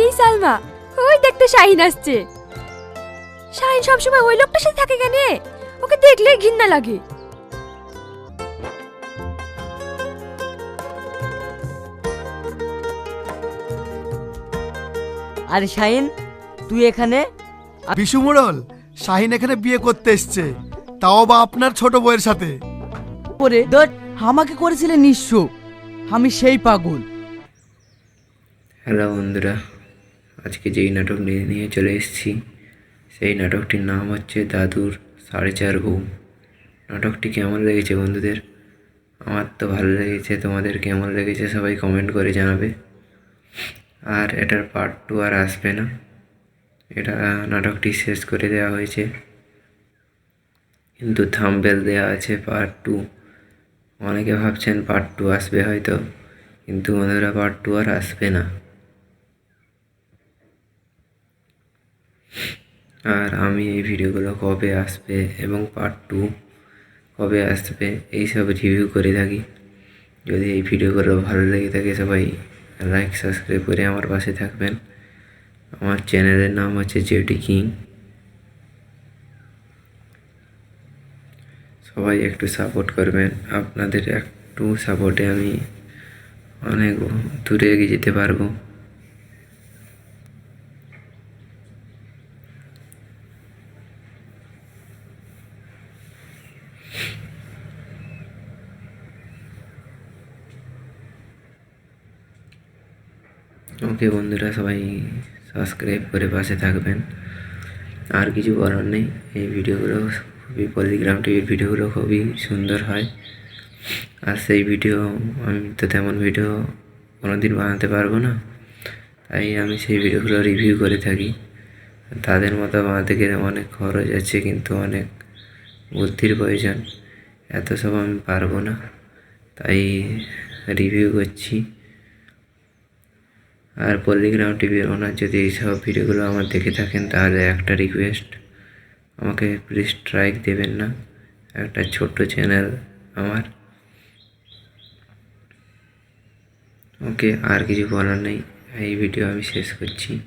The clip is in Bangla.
এই সালমা ওই দেখতে শাহিন আসছে। শাহিন সবসময় ওই লোকটার সাথে থাকে কেন? ওকে দেখলেই ঘৃণা লাগে। আরে শাহিন তুই এখানে? বিশু মোড়ল শাহিন এখানে বিয়ে করতে এসছে। তাও বা আপনার ছোট বউয়ের সাথে। করে আমাকে করেছিলে নিঃস্ব। আমি সেই পাগল। হ্যালো বন্ধুরা আজকে যেই নাটক নিয়ে নিয়ে চলে এসেছি, সেই নাটকটির নাম হচ্ছে দাদুর সাড়ে চার বউ নাটকটি কেমন লেগেছে বন্ধুদের? আমার তো ভালো লেগেছে, তোমাদের কেমন লেগেছে সবাই কমেন্ট করে জানাবে। আর এটার পার্ট টু আর আসবে না। এটা নাটকটি শেষ করে দেওয়া হয়েছে। কিন্তু থাম্বেল দেওয়া আছে পার্ট টু অনেকে ভাবছেন পার্ট টু আসবে হয়তো, কিন্তু বন্ধুরা পার্ট টু আর আসবে না। আর আমি এই ভিডিওগুলো কবে আসবে এবং পার্ট টু কবে আসবে এইসব রিভিউ করে থাকি। যদি এই ভিডিওগুলো ভালো লেগে থাকে, সবাই লাইক সাবস্ক্রাইব করে আমার পাশে থাকবেন। আমার চ্যানেলের নাম হচ্ছে জেটি কিং সবাই একটু সাপোর্ট করবেন। আপনাদের একটু সাপোর্টে আমি অনেক দূরে এগিয়ে যেতে পারব। ওকে বন্ধুরা সবাই সাবস্ক্রাইব করে পাশে থাকবেন। আর কিছু বলার নেই, এই ভিডিওগুলো খুবই পলিগ্রাম টিভির ভিডিওগুলো খুবই সুন্দর হয়। আর সেই ভিডিও, আমি তো তেমন ভিডিও দিন বানাতে পারব না। তাই আমি সেই ভিডিওগুলো রিভিউ করে থাকি। তাদের মতো বানাতে গেলে অনেক খরচ আছে, কিন্তু অনেক বুদ্ধির প্রয়োজন। এত সব আমি পারব না। তাই রিভিউ করছি। আর পলিগ্রাম টিভির ওনার যদি এইসব ভিডিওগুলো আমার দেখে থাকেন, তাহলে একটা রিকোয়েস্ট আমাকে প্লিজ স্ট্রাইক দেবেন না। একটা ছোট্ট চ্যানেল আমার। ওকে আর কিছু বলার নেই। এই ভিডিও আমি শেষ করছি।